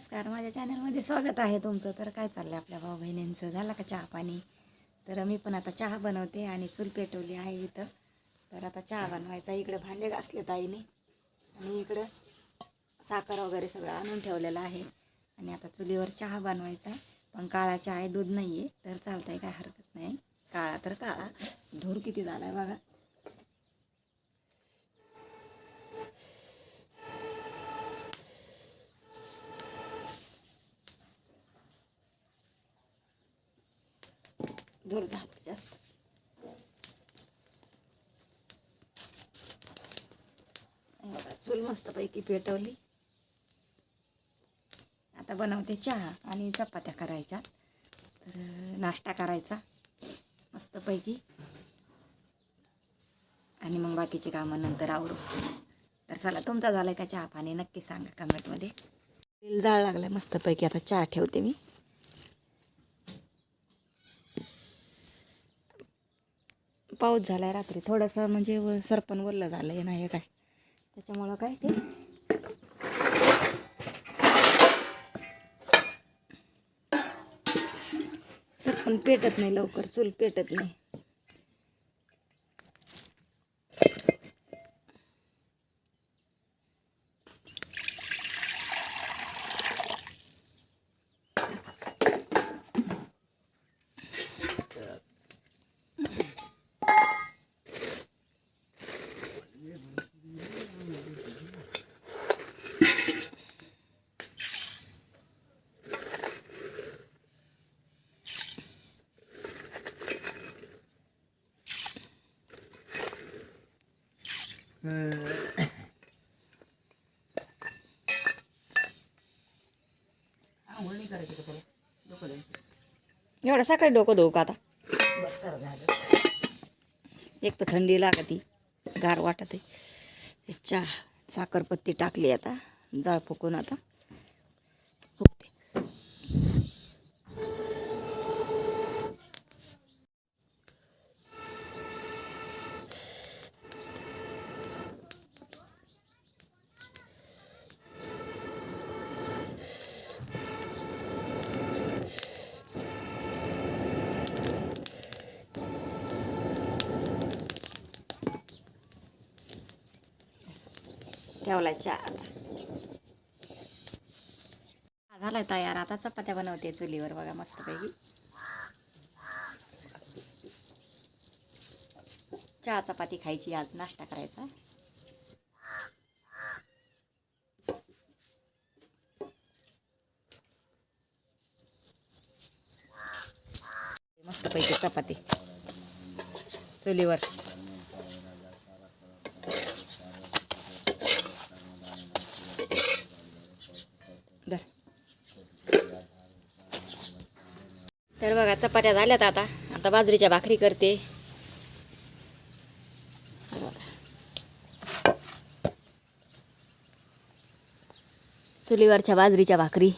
नमस्कार माझ्या चॅनलमध्ये स्वागत आहे तुमचं. तर काय चाललं आपल्या भाऊ बहिणींचं झालं का चहा पाणी? तर मी पण आता चहा बनवते आणि चूल पेटवली आहे इथं. तर आता चहा बनवायचा. इकडं भांडे घासले ताईने. आणि इकडं साखर वगैरे सगळं आणून ठेवलेलं आहे. आणि आता चुलीवर चहा बनवायचा. आहे पण काळा चहा आहे दूध नाही आहे तर चालतंय काय हरकत नाही. काळा तर काळा. धूर किती झाला आहे बघा. धूर झाला जास्त. चूल मस्तपैकी पेटवली. आता बनवते चहा आणि चपात्या करायच्या. तर नाश्ता करायचा मस्तपैकी. आणि मग बाकीची कामं नंतर आवरू. तर चला तुमचा झालाय का चहा पाणी? नक्की सांगा कमेंटमध्ये. तेल जाळ लागलाय मस्तपैकी आता चहा ठेवते मी. पाऊस झाला आहे रात्री. थोडंसं म्हणजे व सरपण वरलं आहे नाही काय? त्याच्यामुळं काय ते? सरपण पेटत नाही लवकर चूल पेटत नाही. एवढं सकाळी डोकं धुवू का आता? एक तर थंडी लागती गार वाटत. आहे चहा साखरपत्ती टाकली आता जाळ फुकून आता. फुकते ठेवलाय चहा आता झालाय तयार. आता चपात्या बनवते चुलीवर बघा मस्तपैकी. चहा चपाती खायची आज नाश्ता करायचा. मस्तपैकी चपाती. चुलीवर. तर बघा चपात्या झाल्यात आता. आता बाजरीच्या भाकरी करते. चुलीवरच्या बाजरीच्या भाकरी.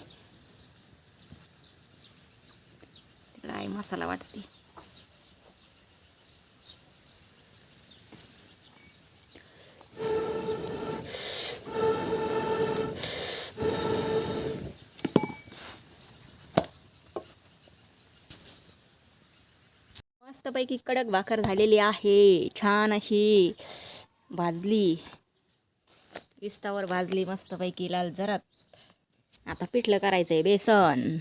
मस्तपैकी कडक भाकर झालेली आहे. छान अशी भाजली. विस्तावर भाजली मस्तपैकी लाल जरात. आता पिठलं करायचं आहे बेसन.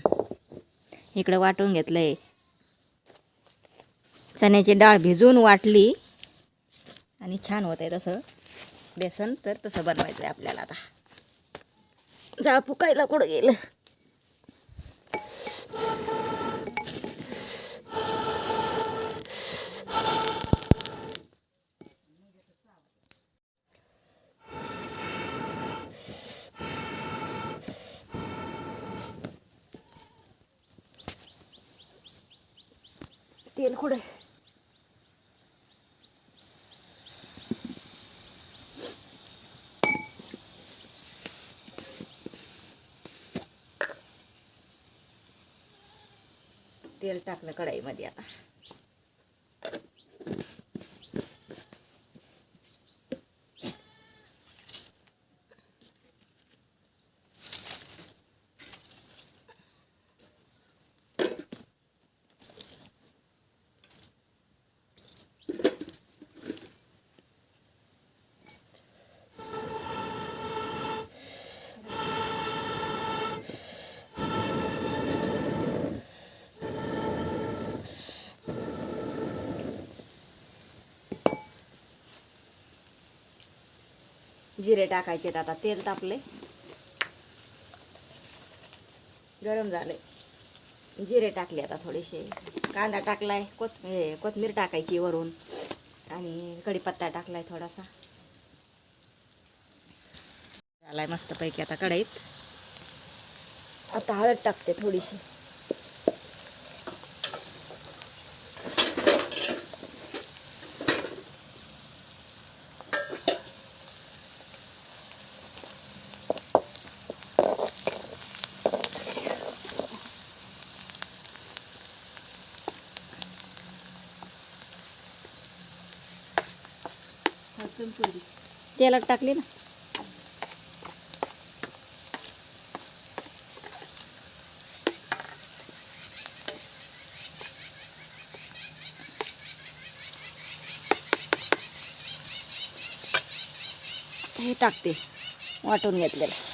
इकडं वाटून घेतलंय. चण्याची डाळ भिजून वाटली. आणि छान होत आहे तसं. बेसन तर तसं बनवायचं आहे आपल्याला आता. जाळ फुकायला कुठं गेलं? तेल कुठे तेल टाकलं कढईमध्ये आता. जिरे टाकायचे आता तेल तापले गरम झाले जिरे टाकले आता थोडेसे. कांदा टाकलाय कोथ हे कोथमीर टाकायची वरून. आणि कढीपत्ता टाकलाय थोडासा. झालाय मस्तपैकी आता कढईत. आता हळद टाकते थोडीशी. तेलात टाकली ना. हे टाकते वाटून घेतलेलं.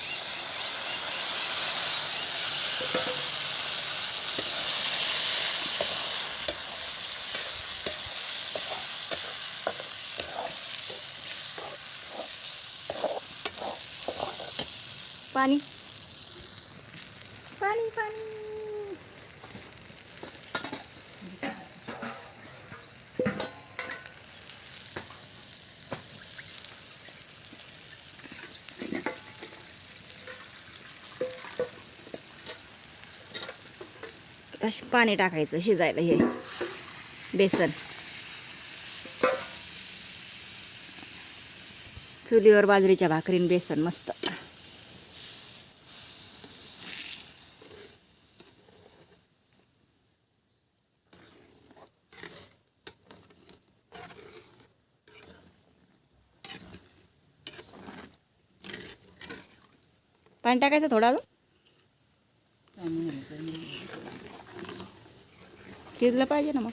पाणी. पाणी पाणी. तशी पाणी टाकायचं शिजायला हे. बेसन. चुलीवर बाजरीच्या भाकरीन बेसन मस्त. पाणी टाकायचं थोडा किजलं पाहिजे ना मग.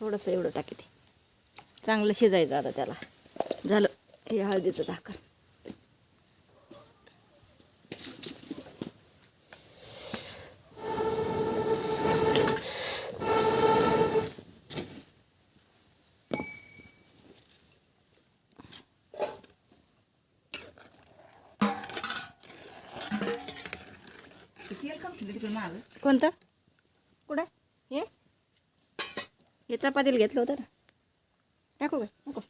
थोडंसं एवढं टाकी ते. चांगलं शिजायचं आता त्याला. झालं. हे हळदीचं झाकण. कोणतं? कुठं? हे? हे चपातीला घेतलं होतं ना. टाकू काय नको.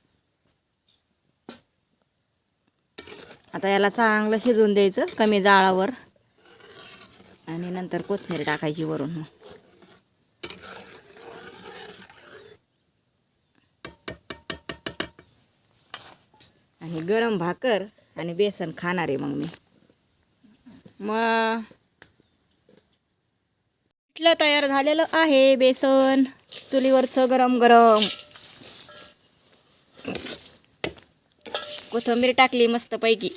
आता याला चांगलं शिजवून द्यायचं कमी जाळावर. आणि नंतर कोथिंबीर टाकायची वरून मग. आणि गरम भाकर आणि बेसन खाणार आहे मग मी. मग पिठलं तयार झालेलं आहे बेसन. चुलीवरचं गरम गरम. कोथिंबीर टाकली मस्तपैकी.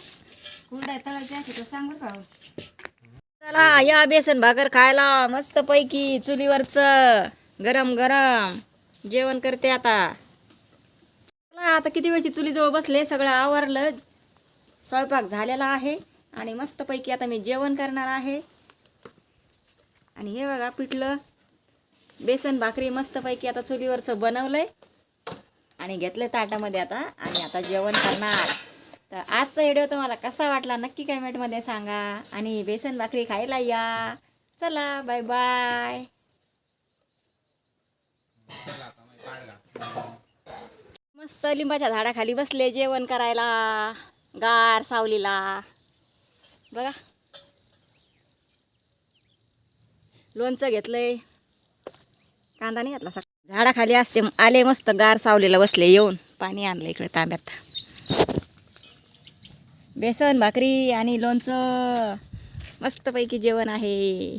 चला या बेसन भाकर खायला मस्तपैकी चुलीवरचं गरम गरम. जेवण करते आता. चला आता किती वेळची चुलीजवळ बसले सगळं आवरलं. स्वयंपाक झालेला आहे आणि मस्तपैकी आता मी जेवण करणार आहे. आणि हे बघा पिठलं. बेसन भाकरी मस्तपैकी आता चुलीवरचं बनवलं आहे आणि घेतलं ताटामध्ये आता. आणि आता जेवण करणार. तर आजचा व्हिडिओ तुम्हाला कसा वाटला नक्की कमेंटमध्ये सांगा. आणि बेसन भाकरी खायला या. चला बाय बाय मस्त लिंबाच्या झाडाखाली बसले जेवण करायला. गार सावलीला. बघा. लोणचं घेतलंय. कांदा नाही घातला झाडाखाली असते आले मस्त गार सावलीला बसले येऊन पाणी आणलं इकडे तांब्यात. बेसन भाकरी आणि लोणचं. मस्तपैकी जेवण आहे.